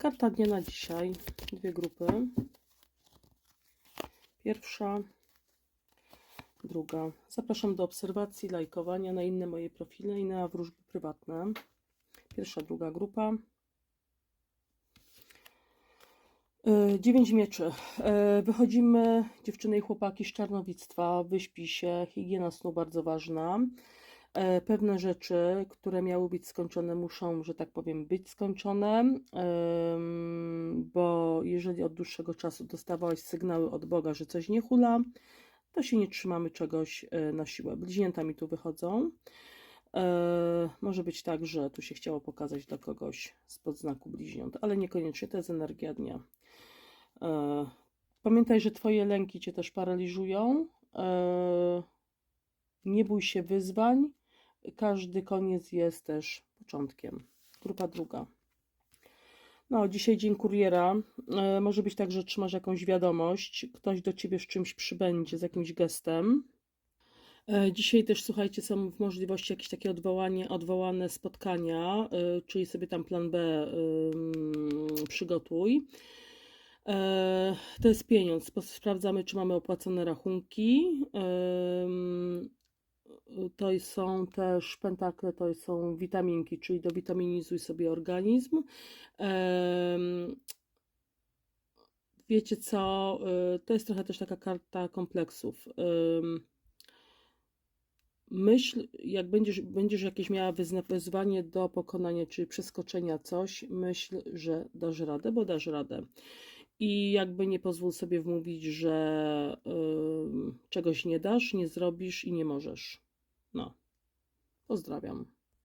Karta dnia na dzisiaj. Dwie grupy. Pierwsza, druga. Zapraszam do obserwacji, lajkowania na inne moje profile i na wróżby prywatne. Pierwsza, druga grupa. E, Dziewięć mieczy. E, Wychodzimy, dziewczyny i chłopaki, z czarnowictwa. Wyśpi się, higiena snu bardzo ważna. E, Pewne rzeczy, które miały być skończone, muszą, że tak powiem, być skończone, bo jeżeli od dłuższego czasu dostawałeś sygnały od Boga, że coś nie hula, to się nie trzymamy czegoś e, na siłę. Bliźnięta mi tu wychodzą. E, może być tak, że tu się chciało pokazać dla kogoś spod znaku bliźniąt, ale niekoniecznie to jest energia dnia. Pamiętaj, że Twoje lęki Cię też paraliżują. Nie bój się wyzwań. Każdy koniec jest też początkiem. Grupa druga. No, dzisiaj dzień kuriera. E, może być tak, że trzymasz jakąś wiadomość, ktoś do ciebie z czymś przybędzie, z jakimś gestem. E, Dzisiaj też, słuchajcie, są w możliwości jakieś takie odwołanie, odwołane spotkania, e, czyli sobie tam plan B przygotuj. To jest pieniądz. Sprawdzamy, czy mamy opłacone rachunki. To są też pentakle, to są witaminki, czyli dowitaminizuj sobie organizm. Wiecie co? y, To jest trochę też taka karta kompleksów. Myśl, jak będziesz, będziesz jakieś miała wyzwanie do pokonania, czy przeskoczenia coś, myśl, że dasz radę, bo dasz radę. I jakby nie pozwól sobie wmówić, że ym, czegoś nie dasz, nie zrobisz i nie możesz. No. Pozdrawiam.